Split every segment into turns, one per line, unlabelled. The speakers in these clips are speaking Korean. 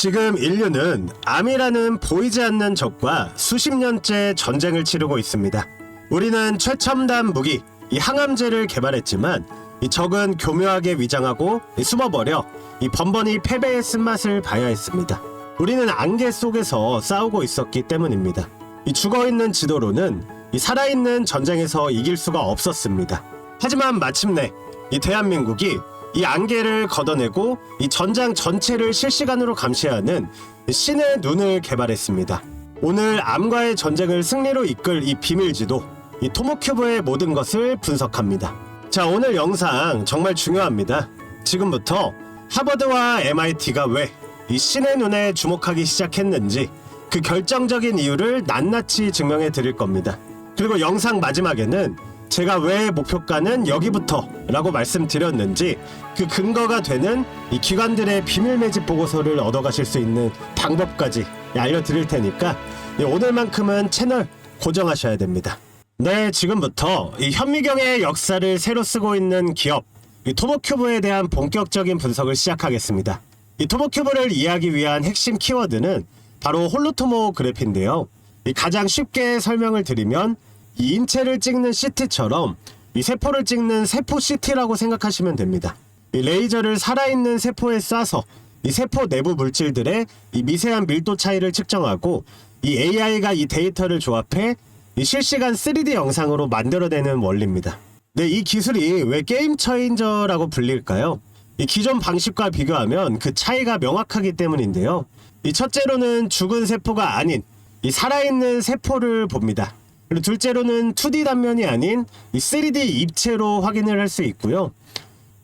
지금 인류는 암이라는 보이지 않는 적과 수십 년째 전쟁을 치르고 있습니다. 우리는 최첨단 무기, 이 항암제를 개발했지만 이 적은 교묘하게 위장하고 이 숨어버려 이 번번이 패배의 쓴맛을 봐야 했습니다. 우리는 안개 속에서 싸우고 있었기 때문입니다. 이 죽어있는 지도로는 이 살아있는 전쟁에서 이길 수가 없었습니다. 하지만 마침내 이 대한민국이 이 안개를 걷어내고 이 전장 전체를 실시간으로 감시하는 신의 눈을 개발했습니다. 오늘 암과의 전쟁을 승리로 이끌 이 비밀지도 이 토모큐브의 모든 것을 분석합니다. 자 오늘 영상 정말 중요합니다. 지금부터 하버드와 MIT가 왜 이 신의 눈에 주목하기 시작했는지 그 결정적인 이유를 낱낱이 증명해 드릴 겁니다. 그리고 영상 마지막에는 제가 왜 목표가는 여기부터 라고 말씀드렸는지 그 근거가 되는 이 기관들의 비밀 매집 보고서를 얻어가실 수 있는 방법까지 알려드릴 테니까 이 오늘만큼은 채널 고정하셔야 됩니다. 네, 지금부터 이 현미경의 역사를 새로 쓰고 있는 기업 이 토모큐브에 대한 본격적인 분석을 시작하겠습니다. 이 토모큐브를 이해하기 위한 핵심 키워드는 바로 홀로토모 그래피인데요. 이 가장 쉽게 설명을 드리면 이 인체를 찍는 CT처럼 이 세포를 찍는 세포 CT라고 생각하시면 됩니다. 이 레이저를 살아있는 세포에 쏴서 이 세포 내부 물질들의 이 미세한 밀도 차이를 측정하고 이 AI가 이 데이터를 조합해 이 실시간 3D 영상으로 만들어내는 원리입니다. 네, 이 기술이 왜 게임 처인저라고 불릴까요? 이 기존 방식과 비교하면 그 차이가 명확하기 때문인데요. 이 첫째로는 죽은 세포가 아닌 이 살아있는 세포를 봅니다. 그리고 둘째로는 2D 단면이 아닌 이 3D 입체로 확인을 할 수 있고요.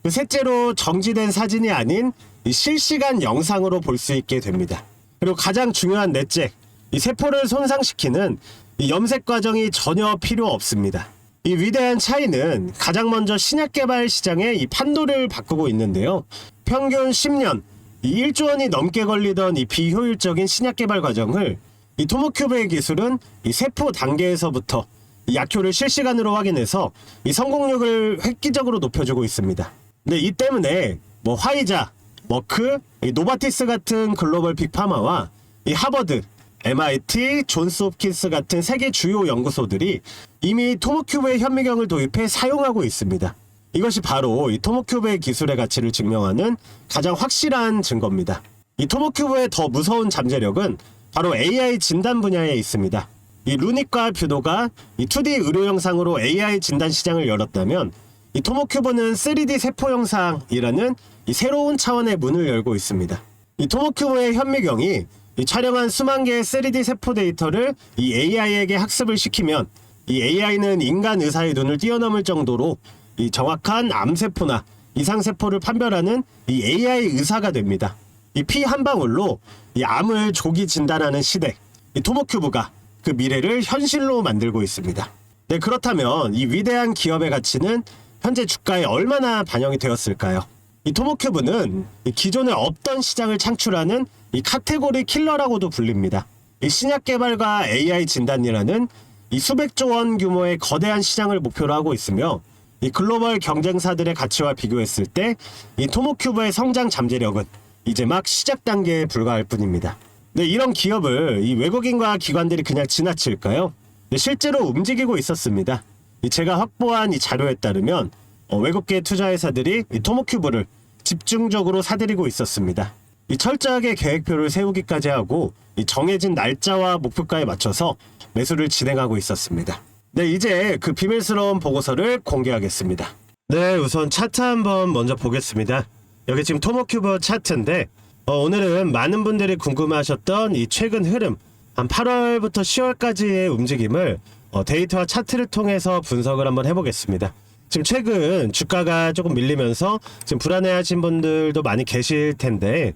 그 셋째로 정지된 사진이 아닌 이 실시간 영상으로 볼 수 있게 됩니다. 그리고 가장 중요한 넷째, 이 세포를 손상시키는 이 염색 과정이 전혀 필요 없습니다. 이 위대한 차이는 가장 먼저 신약 개발 시장의 이 판도를 바꾸고 있는데요. 평균 10년, 이 1조 원이 넘게 걸리던 이 비효율적인 신약 개발 과정을 이 토모큐브의 기술은 이 세포 단계에서부터 이 약효를 실시간으로 확인해서 이 성공률을 획기적으로 높여주고 있습니다. 네, 이 때문에 뭐 화이자, 머크, 이 노바티스 같은 글로벌 빅파마와 이 하버드, MIT, 존스 홉킨스 같은 세계 주요 연구소들이 이미 토모큐브의 현미경을 도입해 사용하고 있습니다. 이것이 바로 이 토모큐브의 기술의 가치를 증명하는 가장 확실한 증거입니다. 이 토모큐브의 더 무서운 잠재력은 바로 AI 진단 분야에 있습니다. 이 루닉과 뷰도가 이 2D 의료 영상으로 AI 진단 시장을 열었다면 이 토모큐브는 3D 세포 영상이라는 이 새로운 차원의 문을 열고 있습니다. 이 토모큐브의 현미경이 이 촬영한 수만 개의 3D 세포 데이터를 이 AI에게 학습을 시키면 이 AI는 인간 의사의 눈을 뛰어넘을 정도로 이 정확한 암세포나 이상세포를 판별하는 이 AI 의사가 됩니다. 이 피 한 방울로 이 암을 조기 진단하는 시대, 이 토모큐브가 그 미래를 현실로 만들고 있습니다. 네, 그렇다면 이 위대한 기업의 가치는 현재 주가에 얼마나 반영이 되었을까요? 이 토모큐브는 이 기존에 없던 시장을 창출하는 이 카테고리 킬러라고도 불립니다. 이 신약 개발과 AI 진단이라는 이 수백조 원 규모의 거대한 시장을 목표로 하고 있으며 이 글로벌 경쟁사들의 가치와 비교했을 때 이 토모큐브의 성장 잠재력은 이제 막 시작 단계에 불과할 뿐입니다. 네, 이런 기업을 이 외국인과 기관들이 그냥 지나칠까요? 네, 실제로 움직이고 있었습니다. 이 제가 확보한 이 자료에 따르면 어, 외국계 투자회사들이 이 토모큐브를 집중적으로 사들이고 있었습니다. 이 철저하게 계획표를 세우기까지 하고 이 정해진 날짜와 목표가에 맞춰서 매수를 진행하고 있었습니다. 네, 이제 그 비밀스러운 보고서를 공개하겠습니다. 네, 우선 차트 한번 먼저 보겠습니다. 여기 지금 토모큐브 차트인데 어, 오늘은 많은 분들이 궁금해하셨던 이 최근 흐름 한 8월부터 10월까지의 움직임을 어, 데이터와 차트를 통해서 분석을 한번 해보겠습니다. 지금 최근 주가가 조금 밀리면서 지금 불안해하신 분들도 많이 계실 텐데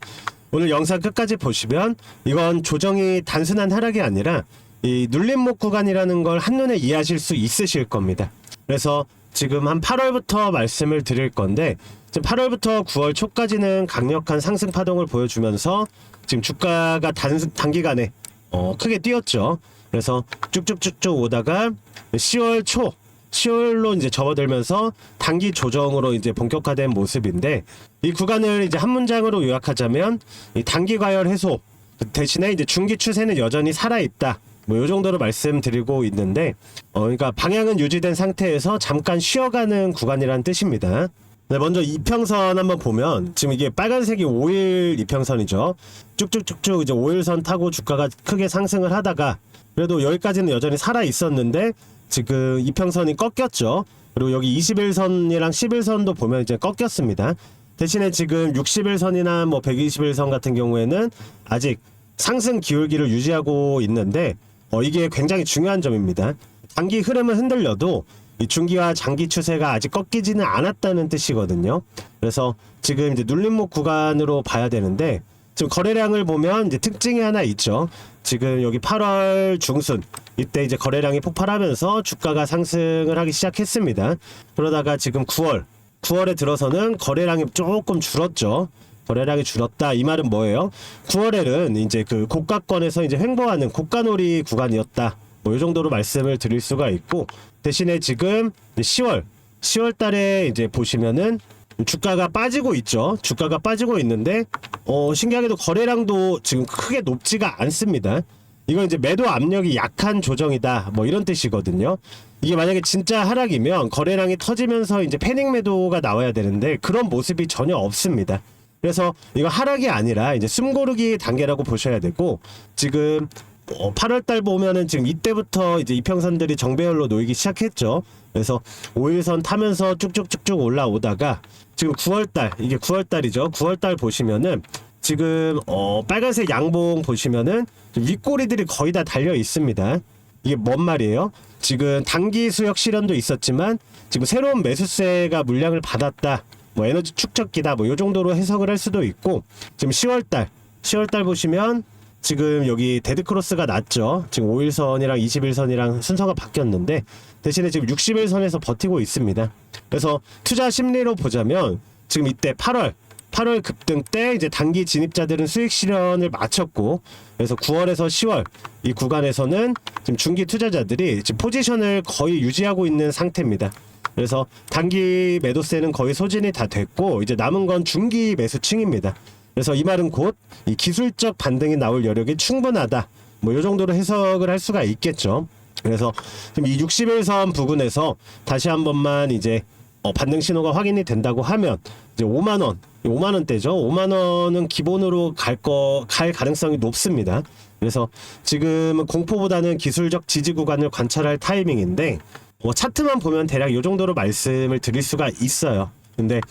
오늘 영상 끝까지 보시면 이건 조정이 단순한 하락이 아니라 이 눌림목 구간이라는 걸 한눈에 이해하실 수 있으실 겁니다. 그래서 지금 한 8월부터 말씀을 드릴 건데 지금 8월부터 9월 초까지는 강력한 상승 파동을 보여주면서 지금 주가가 단, 단기간에 어, 크게 뛰었죠. 그래서 쭉쭉쭉쭉 오다가 10월 초 10월로 이제 접어들면서 단기 조정으로 이제 본격화된 모습인데 이 구간을 이제 한 문장으로 요약하자면 이 단기 과열 해소 대신에 이제 중기 추세는 여전히 살아 있다. 뭐 요 정도로 말씀드리고 있는데 어 그러니까 방향은 유지된 상태에서 잠깐 쉬어가는 구간이라는 뜻입니다. 네, 먼저 이평선 한번 보면 지금 이게 빨간색이 5일 이평선이죠. 쭉쭉쭉쭉 이제 5일선 타고 주가가 크게 상승을 하다가 그래도 여기까지는 여전히 살아 있었는데 지금 이평선이 꺾였죠. 그리고 여기 21선이랑 11선도 보면 이제 꺾였습니다. 대신에 지금 60일선이나 뭐 120일선 같은 경우에는 아직 상승 기울기를 유지하고 있는데 어, 이게 굉장히 중요한 점입니다. 단기 흐름은 흔들려도 이 중기와 장기 추세가 아직 꺾이지는 않았다는 뜻이거든요. 그래서 지금 이제 눌림목 구간으로 봐야 되는데 지금 거래량을 보면 이제 특징이 하나 있죠. 지금 여기 8월 중순 이때 이제 거래량이 폭발하면서 주가가 상승을 하기 시작했습니다. 그러다가 지금 9월 9월에 들어서는 거래량이 조금 줄었죠. 거래량이 줄었다 이 말은 뭐예요? 9월에는 이제 그 고가권에서 이제 횡보하는 고가놀이 구간이었다. 뭐 이 정도로 말씀을 드릴 수가 있고 대신에 지금 10월 10월 달에 이제 보시면은 주가가 빠지고 있죠. 주가가 빠지고 있는데 어 신기하게도 거래량도 지금 크게 높지가 않습니다. 이건 이제 매도 압력이 약한 조정이다. 뭐 이런 뜻이거든요. 이게 만약에 진짜 하락이면 거래량이 터지면서 이제 패닉 매도가 나와야 되는데 그런 모습이 전혀 없습니다. 그래서 이거 하락이 아니라 이제 숨고르기 단계라고 보셔야 되고 지금 어, 8월 달 보면은 지금 이때부터 이제 이평선들이 정배열로 놓이기 시작했죠. 그래서 5일선 타면서 쭉쭉쭉쭉 올라오다가 지금 9월 달 이게 9월 달이죠. 9월 달 보시면은 지금 어 빨간색 양봉 보시면은 윗꼬리들이 거의 다 달려 있습니다. 이게 뭔 말이에요? 지금 단기 수역 실현도 있었지만 지금 새로운 매수세가 물량을 받았다. 뭐 에너지 축적기다. 뭐 요 정도로 해석을 할 수도 있고 지금 10월 달 10월 달 보시면 지금 여기 데드크로스가 났죠. 지금 5일선이랑 21선이랑 순서가 바뀌었는데 대신에 지금 60일선에서 버티고 있습니다. 그래서 투자 심리로 보자면 지금 이때 8월 8월 급등 때 이제 단기 진입자들은 수익 실현을 마쳤고 그래서 9월에서 10월 이 구간에서는 지금 중기 투자자들이 지금 포지션을 거의 유지하고 있는 상태입니다. 그래서 단기 매도세는 거의 소진이 다 됐고 이제 남은 건 중기 매수층입니다. 그래서 이 말은 곧 이 기술적 반등이 나올 여력이 충분하다. 뭐 이 정도로 해석을 할 수가 있겠죠. 그래서 지금 이 61선 부근에서 다시 한 번만 이제 어, 반등 신호가 확인이 된다고 하면 이제 5만 원, 5만 원대죠. 5만 원은 기본으로 갈 거 갈 가능성이 높습니다. 그래서 지금은 공포보다는 기술적 지지 구간을 관찰할 타이밍인데 뭐 차트만 보면 대략 이 정도로 말씀을 드릴 수가 있어요. 근데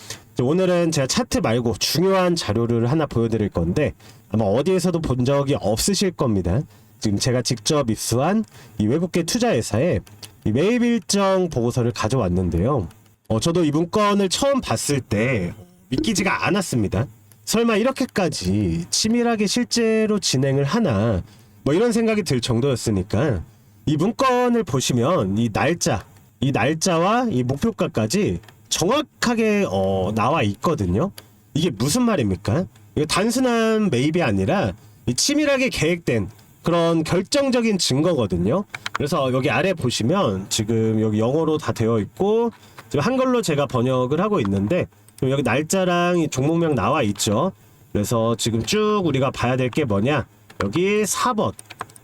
오늘은 제가 차트 말고 중요한 자료를 하나 보여드릴 건데 아마 어디에서도 본 적이 없으실 겁니다. 지금 제가 직접 입수한 이 외국계 투자회사의 이 매입 일정 보고서를 가져왔는데요. 어, 저도 이 문건을 처음 봤을 때 믿기지가 않았습니다. 설마 이렇게까지 치밀하게 실제로 진행을 하나 뭐 이런 생각이 들 정도였으니까 이 문건을 보시면 이 날짜, 이 날짜와 이 목표가까지 정확하게 어, 나와 있거든요. 이게 무슨 말입니까? 이거 단순한 매입이 아니라 이 치밀하게 계획된 그런 결정적인 증거거든요. 그래서 여기 아래 보시면 지금 여기 영어로 다 되어 있고 지금 한글로 제가 번역을 하고 있는데 여기 날짜랑 이 종목명 나와 있죠. 그래서 지금 쭉 우리가 봐야 될 게 뭐냐? 여기 4번.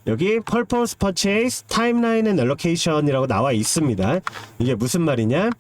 여기 Purpose Purchase Timeline and Allocation이라고 나와 있습니다. 이게 무슨 말이냐?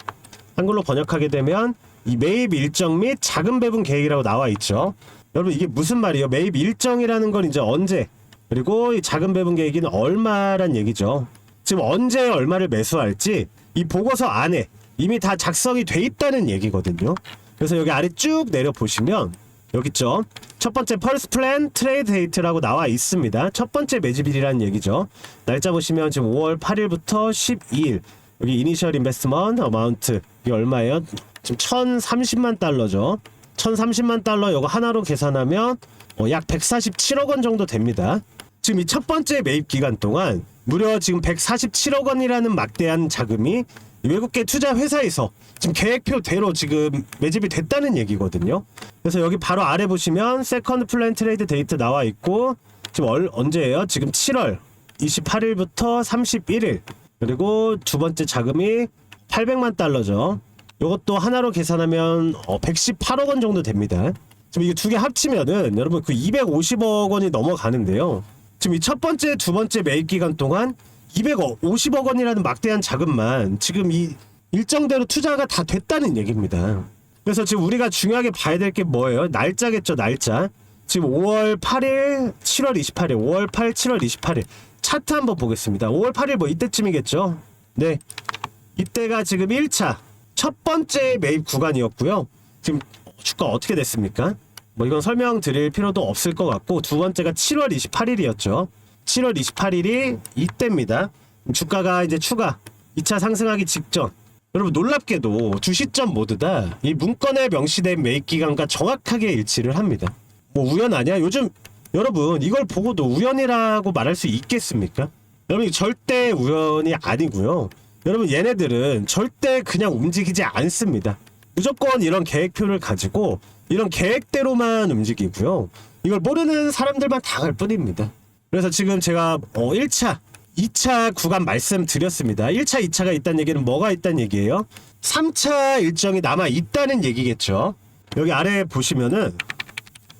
한글로 번역하게 되면 이 매입 일정 및 자금 배분 계획이라고 나와 있죠. 여러분 이게 무슨 말이에요? 매입 일정이라는 건 이제 언제 그리고 이 자금 배분 계획은 얼마란 얘기죠. 지금 언제 얼마를 매수할지 이 보고서 안에 이미 다 작성이 돼 있다는 얘기거든요. 그래서 여기 아래 쭉 내려 보시면 여기 있죠. 첫 번째 펄스 플랜 트레이드 데이트라고 나와 있습니다. 첫 번째 매집일이라는 얘기죠. 날짜 보시면 지금 5월 8일부터 12일 여기 이니셜 인베스먼트 어마운트 이게 얼마예요? 지금 1,030만 달러죠. 1,030만 달러 이거 하나로 계산하면 어, 약 147억 원 정도 됩니다. 지금 이 첫 번째 매입 기간 동안 무려 지금 147억 원이라는 막대한 자금이 이 외국계 투자 회사에서 지금 계획표대로 지금 매집이 됐다는 얘기거든요. 그래서 여기 바로 아래 보시면 세컨드 플랜 트레이드 데이트 나와 있고 지금 얼, 언제예요? 지금 7월 28일부터 31일 그리고 두 번째 자금이 800만 달러죠. 이것도 하나로 계산하면 어, 118억 원 정도 됩니다. 지금 이게 두 개 합치면은 여러분 그 250억 원이 넘어가는데요. 지금 이 첫 번째, 두 번째 매입 기간 동안 250억 원이라는 막대한 자금만 지금 이 일정대로 투자가 다 됐다는 얘기입니다. 그래서 지금 우리가 중요하게 봐야 될 게 뭐예요? 날짜겠죠, 날짜. 지금 5월 8일, 7월 28일, 5월 8일, 7월 28일. 차트 한번 보겠습니다. 5월 8일 뭐 이때쯤이겠죠? 네. 이때가 지금 1차 첫 번째 매입 구간이었고요. 지금 주가 어떻게 됐습니까? 뭐 이건 설명드릴 필요도 없을 것 같고 두 번째가 7월 28일이었죠. 7월 28일이 이때입니다. 주가가 이제 추가 2차 상승하기 직전. 여러분 놀랍게도 두 시점 모두 다 이 문건에 명시된 매입 기간과 정확하게 일치를 합니다. 뭐 우연 아니야? 요즘 여러분 이걸 보고도 우연이라고 말할 수 있겠습니까? 여러분 절대 우연이 아니고요. 여러분 얘네들은 절대 그냥 움직이지 않습니다. 무조건 이런 계획표를 가지고 이런 계획대로만 움직이고요. 이걸 모르는 사람들만 당할 뿐입니다. 그래서 지금 제가 어 1차, 2차 구간 말씀드렸습니다. 1차, 2차가 있다는 얘기는 뭐가 있다는 얘기예요? 3차 일정이 남아 있다는 얘기겠죠. 여기 아래 보시면은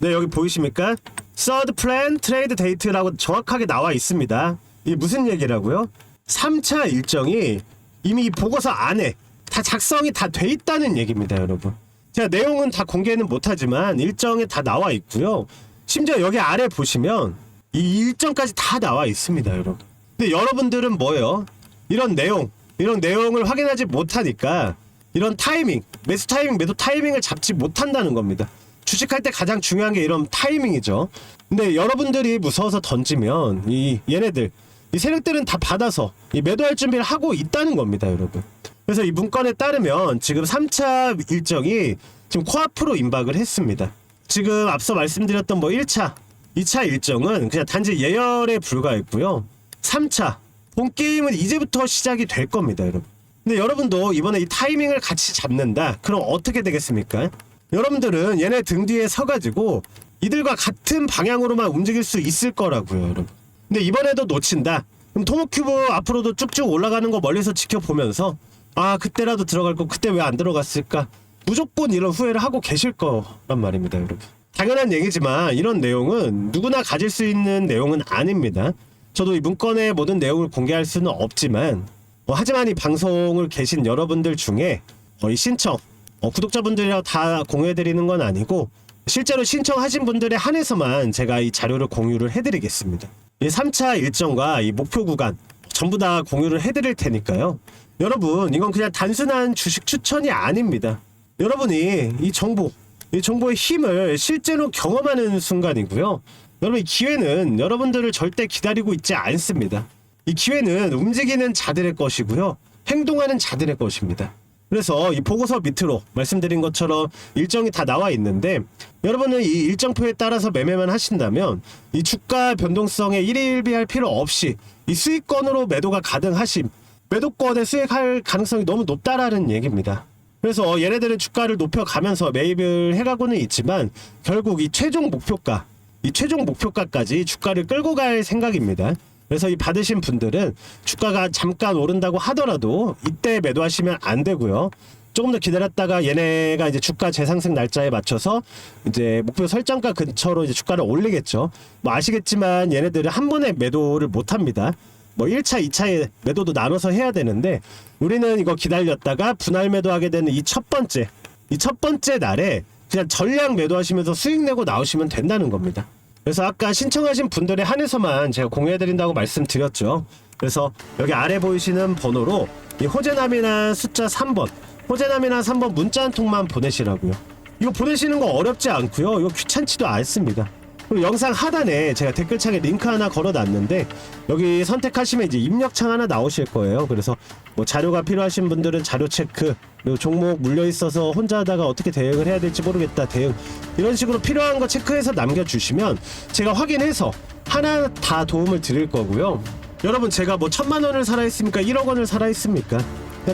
네 여기 보이십니까? Third Plan Trade Date라고 정확하게 나와 있습니다. 이게 무슨 얘기라고요? 3차 일정이 이미 이 보고서 안에 다 작성이 다 돼 있다는 얘기입니다, 여러분. 제가 내용은 다 공개는 못하지만 일정에 다 나와 있고요. 심지어 여기 아래 보시면 이 일정까지 다 나와 있습니다, 여러분. 근데 여러분들은 뭐예요? 이런 내용, 이런 내용을 확인하지 못하니까 이런 타이밍, 매수 타이밍, 매도 타이밍을 잡지 못한다는 겁니다. 주식할 때 가장 중요한 게 이런 타이밍이죠. 근데 여러분들이 무서워서 던지면 이 얘네들 이 세력들은 다 받아서 이 매도할 준비를 하고 있다는 겁니다, 여러분. 그래서 이 문건에 따르면 지금 3차 일정이 지금 코앞으로 임박을 했습니다. 지금 앞서 말씀드렸던 뭐 1차, 2차 일정은 그냥 단지 예열에 불과했고요. 3차 본 게임은 이제부터 시작이 될 겁니다, 여러분. 근데 여러분도 이번에 이 타이밍을 같이 잡는다. 그럼 어떻게 되겠습니까? 여러분들은 얘네 등 뒤에 서가지고 이들과 같은 방향으로만 움직일 수 있을 거라고요, 여러분. 근데 이번에도 놓친다. 그럼 토모큐브 앞으로도 쭉쭉 올라가는 거 멀리서 지켜보면서 아 그때라도 들어갈 거 그때 왜 안 들어갔을까? 무조건 이런 후회를 하고 계실 거란 말입니다, 여러분. 당연한 얘기지만 이런 내용은 누구나 가질 수 있는 내용은 아닙니다. 저도 이 문건의 모든 내용을 공개할 수는 없지만 어, 하지만 이 방송을 계신 여러분들 중에 어, 이 신청 어, 구독자분들이랑 다 공유해드리는 건 아니고 실제로 신청하신 분들에 한해서만 제가 이 자료를 공유를 해드리겠습니다. 이 3차 일정과 이 목표 구간 전부 다 공유를 해드릴 테니까요. 여러분 이건 그냥 단순한 주식 추천이 아닙니다. 여러분이 이 정보, 이 정보의 힘을 실제로 경험하는 순간이고요. 여러분 이 기회는 여러분들을 절대 기다리고 있지 않습니다. 이 기회는 움직이는 자들의 것이고요. 행동하는 자들의 것입니다. 그래서 이 보고서 밑으로 말씀드린 것처럼 일정이 다 나와 있는데 여러분은 이 일정표에 따라서 매매만 하신다면 이 주가 변동성에 일일비할 필요 없이 이 수익권으로 매도가 가능하심 매도권에 수익할 가능성이 너무 높다라는 얘기입니다. 그래서 얘네들은 주가를 높여가면서 매입을 해가고는 있지만 결국 이 최종 목표가 이 최종 목표가까지 주가를 끌고 갈 생각입니다. 그래서 이 받으신 분들은 주가가 잠깐 오른다고 하더라도 이때 매도하시면 안 되고요. 조금 더 기다렸다가 얘네가 이제 주가 재상승 날짜에 맞춰서 이제 목표 설정가 근처로 이제 주가를 올리겠죠. 뭐 아시겠지만 얘네들은 한 번에 매도를 못 합니다. 뭐 1차, 2차에 매도도 나눠서 해야 되는데 우리는 이거 기다렸다가 분할 매도하게 되는 이 첫 번째 이 첫 번째 날에 그냥 전량 매도하시면서 수익 내고 나오시면 된다는 겁니다. 그래서 아까 신청하신 분들에 한해서만 제가 공유해드린다고 말씀드렸죠. 그래서 여기 아래 보이시는 번호로 이 호재남이나 숫자 3번, 호재남이나 3번 문자 한 통만 보내시라고요. 이거 보내시는 거 어렵지 않고요. 이거 귀찮지도 않습니다. 그리고 영상 하단에 제가 댓글창에 링크 하나 걸어놨는데 여기 선택하시면 이제 입력창 하나 나오실 거예요. 그래서 뭐 자료가 필요하신 분들은 자료 체크 그리고 종목 물려 있어서 혼자 하다가 어떻게 대응을 해야 될지 모르겠다 대응 이런 식으로 필요한 거 체크해서 남겨주시면 제가 확인해서 하나 다 도움을 드릴 거고요. 여러분 제가 뭐 천만 원을 살아 있습니까? 1억 원을 살아 있습니까?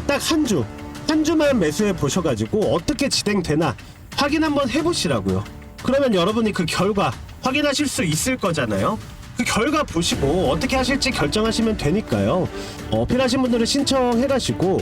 딱 한 주, 한 주만 매수해 보셔가지고 어떻게 진행되나 확인 한번 해보시라고요. 그러면 여러분이 그 결과 확인하실 수 있을 거잖아요. 그 결과 보시고 어떻게 하실지 결정하시면 되니까요. 어, 필요하신 분들은 신청해 가시고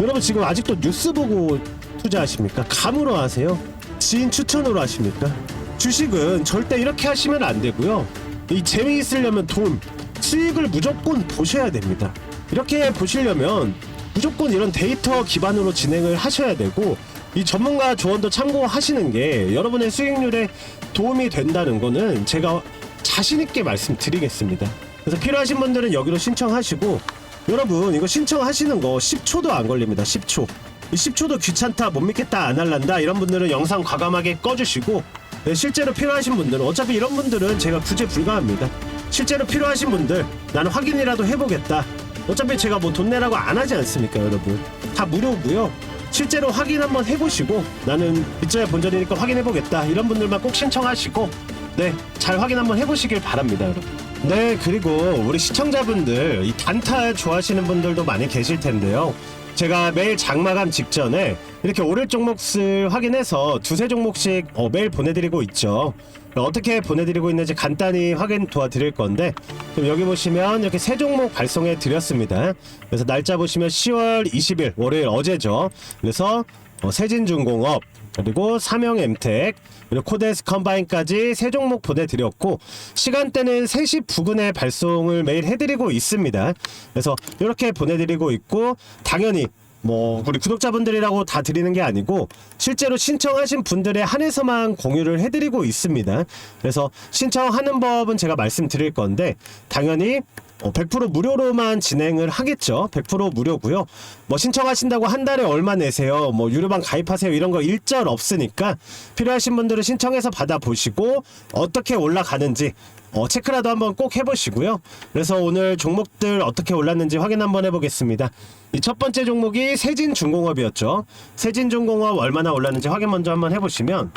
여러분 지금 아직도 뉴스 보고 투자하십니까? 감으로 하세요? 지인 추천으로 하십니까? 주식은 절대 이렇게 하시면 안 되고요. 이 재미있으려면 돈, 수익을 무조건 보셔야 됩니다. 이렇게 보시려면 무조건 이런 데이터 기반으로 진행을 하셔야 되고 이 전문가 조언도 참고하시는 게 여러분의 수익률에 도움이 된다는 거는 제가 자신 있게 말씀드리겠습니다. 그래서 필요하신 분들은 여기로 신청하시고 여러분 이거 신청하시는 거 10초도 안 걸립니다. 10초. 이 10초도 귀찮다 못 믿겠다 안 할란다 이런 분들은 영상 과감하게 꺼주시고 네, 실제로 필요하신 분들은 어차피 이런 분들은 제가 구제 불가합니다. 실제로 필요하신 분들 나는 확인이라도 해보겠다. 어차피 제가 뭐 돈 내라고 안 하지 않습니까 여러분 다 무료고요 실제로 확인 한번 해보시고 나는 빗자야 본전이니까 확인해보겠다. 이런 분들만 꼭 신청하시고 네 잘 확인 한번 해보시길 바랍니다 여러분. 네 그리고 우리 시청자분들 이 단타 좋아하시는 분들도 많이 계실 텐데요 제가 매일 장마감 직전에 이렇게 오를 종목을 확인해서 두세 종목씩 어, 매일 보내드리고 있죠. 어떻게 보내드리고 있는지 간단히 확인 도와드릴 건데 여기 보시면 이렇게 세 종목 발송해 드렸습니다. 그래서 날짜 보시면 10월 20일 월요일 어제죠. 그래서 어, 세진중공업 그리고 삼형엠텍 그리고 코데스 컴바인까지 세 종목 보내드렸고 시간대는 3시 부근에 발송을 매일 해드리고 있습니다. 그래서 이렇게 보내드리고 있고 당연히 뭐 우리 구독자분들이라고 다 드리는 게 아니고 실제로 신청하신 분들에 한해서만 공유를 해드리고 있습니다. 그래서 신청하는 법은 제가 말씀드릴 건데 당연히 어, 100% 무료로만 진행을 하겠죠. 100% 무료고요. 뭐 신청하신다고 한 달에 얼마 내세요. 뭐 유료방 가입하세요. 이런 거 일절 없으니까 필요하신 분들은 신청해서 받아 보시고 어떻게 올라가는지 어, 체크라도 한번 꼭 해보시고요. 그래서 오늘 종목들 어떻게 올랐는지 확인 한번 해보겠습니다. 이 첫 번째 종목이 세진중공업이었죠. 세진중공업 얼마나 올랐는지 확인 먼저 한번 해보시면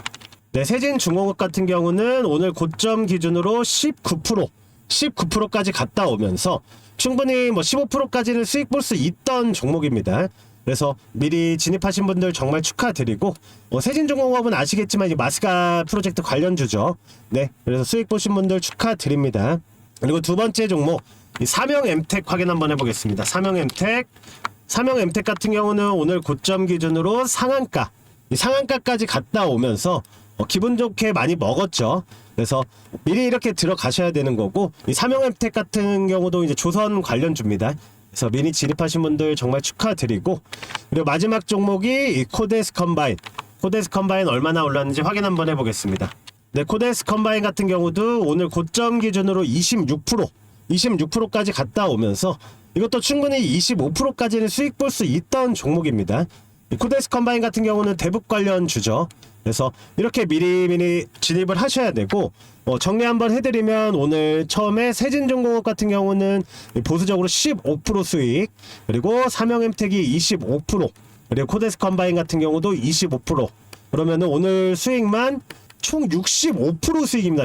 네, 세진중공업 같은 경우는 오늘 고점 기준으로 19% 19%까지 갔다 오면서 충분히 뭐 15%까지는 수익 볼 수 있던 종목입니다. 그래서 미리 진입하신 분들 정말 축하드리고 어, 세진중공업은 아시겠지만 이 마스가 프로젝트 관련주죠. 네, 그래서 수익 보신 분들 축하드립니다. 그리고 두 번째 종목 이 사명 엠텍 확인 한번 해보겠습니다. 사명 엠텍 사명 엠텍 같은 경우는 오늘 고점 기준으로 상한가 이 상한가까지 갔다 오면서 어, 기분 좋게 많이 먹었죠. 그래서 미리 이렇게 들어가셔야 되는 거고 이 사명 엠텍 같은 경우도 이제 조선 관련주입니다. 그래서 미리 진입하신 분들 정말 축하드리고 그리고 마지막 종목이 이 코데스 컴바인 코데스 컴바인 얼마나 올랐는지 확인 한번 해보겠습니다. 네, 코데스 컴바인 같은 경우도 오늘 고점 기준으로 26% 26%까지 갔다 오면서 이것도 충분히 25%까지는 수익 볼 수 있던 종목입니다. 이 코데스 컴바인 같은 경우는 대북 관련 주죠. 그래서 이렇게 미리미리 진입을 하셔야 되고 뭐 정리 한번 해드리면 오늘 처음에 세진중공업 같은 경우는 보수적으로 15% 수익 그리고 삼형엠텍이 25% 그리고 코데스 컴바인 같은 경우도 25% 그러면은 오늘 수익만 총 65% 수익입니다.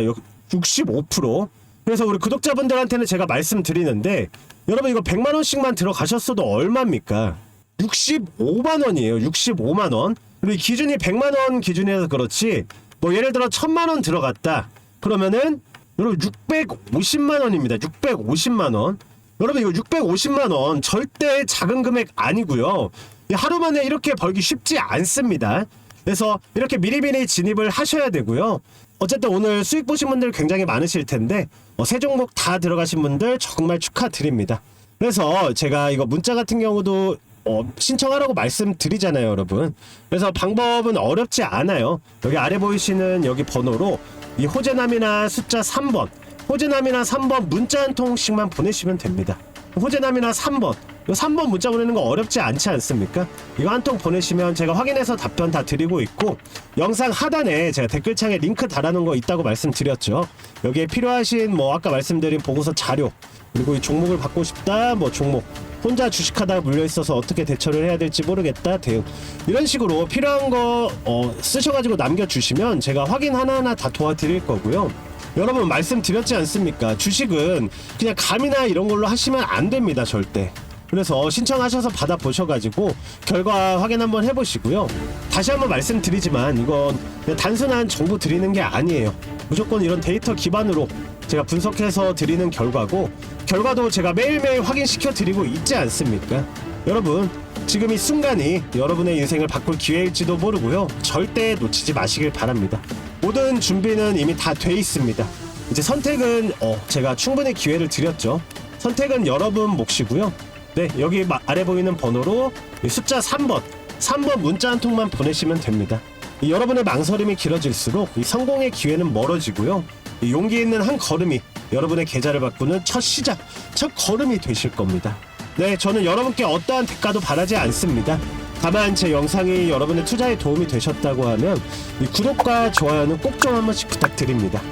65% 그래서 우리 구독자분들한테는 제가 말씀드리는데 여러분 이거 100만 원씩만 들어가셨어도 얼마입니까? 65만 원이에요. 65만 원. 이 기준이 100만 원 기준이라서 그렇지. 뭐 예를 들어 1000만 원 들어갔다. 그러면은 여러분 650만 원입니다. 650만 원. 여러분 이거 650만 원 절대 작은 금액 아니고요. 이 하루 만에 이렇게 벌기 쉽지 않습니다. 그래서 이렇게 미리미리 진입을 하셔야 되고요. 어쨌든 오늘 수익 보신 분들 굉장히 많으실 텐데 어, 세 종목 다 들어가신 분들 정말 축하드립니다. 그래서 제가 이거 문자 같은 경우도 어, 신청하라고 말씀드리잖아요, 여러분. 그래서 방법은 어렵지 않아요. 여기 아래 보이시는 여기 번호로 이 호재남이나 숫자 3번, 호재남이나 3번 문자 한 통씩만 보내시면 됩니다. 호재남이나 3번. 이 3번 문자 보내는 거 어렵지 않지 않습니까? 이거 한 통 보내시면 제가 확인해서 답변 다 드리고 있고 영상 하단에 제가 댓글창에 링크 달아놓은 거 있다고 말씀드렸죠. 여기에 필요하신 뭐 아까 말씀드린 보고서 자료 그리고 이 종목을 받고 싶다 뭐 종목 혼자 주식하다 물려 있어서 어떻게 대처를 해야 될지 모르겠다 대응 이런 식으로 필요한 거 어, 쓰셔가지고 남겨주시면 제가 확인 하나하나 다 도와드릴 거고요. 여러분 말씀드렸지 않습니까? 주식은 그냥 감이나 이런 걸로 하시면 안 됩니다, 절대. 그래서 신청하셔서 받아 보셔가지고 결과 확인 한번 해보시고요. 다시 한번 말씀드리지만 이건 단순한 정보 드리는 게 아니에요. 무조건 이런 데이터 기반으로 제가 분석해서 드리는 결과고 결과도 제가 매일매일 확인시켜 드리고 있지 않습니까? 여러분 지금 이 순간이 여러분의 인생을 바꿀 기회일지도 모르고요. 절대 놓치지 마시길 바랍니다. 모든 준비는 이미 다 돼 있습니다. 이제 선택은 어 제가 충분히 기회를 드렸죠. 선택은 여러분 몫이고요. 네 여기 마- 아래 보이는 번호로 이 숫자 3번 3번 문자 한 통만 보내시면 됩니다. 이 여러분의 망설임이 길어질수록 이 성공의 기회는 멀어지고요 이 용기 있는 한 걸음이 여러분의 계좌를 바꾸는 첫 시작 첫 걸음이 되실 겁니다 네, 저는 여러분께 어떠한 대가도 바라지 않습니다. 다만 제 영상이 여러분의 투자에 도움이 되셨다고 하면 이 구독과 좋아요는 꼭 좀 한 번씩 부탁드립니다.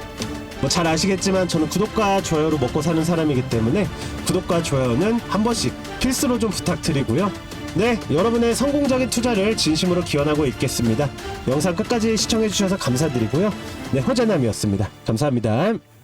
뭐 잘 아시겠지만 저는 구독과 좋아요로 먹고 사는 사람이기 때문에 구독과 좋아요는 한 번씩 필수로 좀 부탁드리고요. 네, 여러분의 성공적인 투자를 진심으로 기원하고 있겠습니다. 영상 끝까지 시청해주셔서 감사드리고요. 네, 호재남이었습니다. 감사합니다.